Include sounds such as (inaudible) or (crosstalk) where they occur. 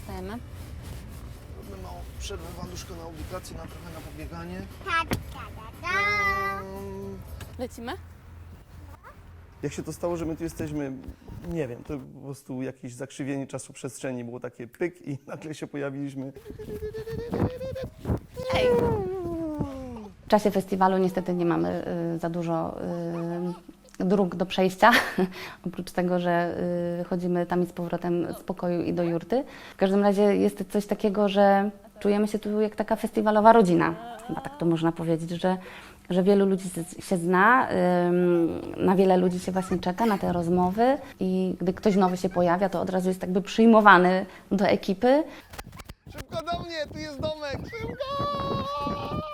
Wstajemy. Robimy małą przerwę, waluszko na ubikację, na trochę na pobieganie. Tak, tak, tak. Um, Lecimy? jak się to stało, że my tu jesteśmy, nie wiem, to po prostu jakieś zakrzywienie czasu przestrzeni było takie pyk i (laughs) nagle się pojawiliśmy. Ej, W czasie festiwalu niestety nie mamy y, za dużo y, dróg do przejścia, (laughs) oprócz tego, że y, chodzimy tam i z powrotem z pokoju i do jurty. W każdym razie jest coś takiego, że czujemy się tu jak taka festiwalowa rodzina. Chyba tak to można powiedzieć, że, że wielu ludzi się zna, na wiele ludzi się właśnie czeka, na te rozmowy i gdy ktoś nowy się pojawia, to od razu jest jakby przyjmowany do ekipy. Szybko do mnie, tu jest domek, szybko!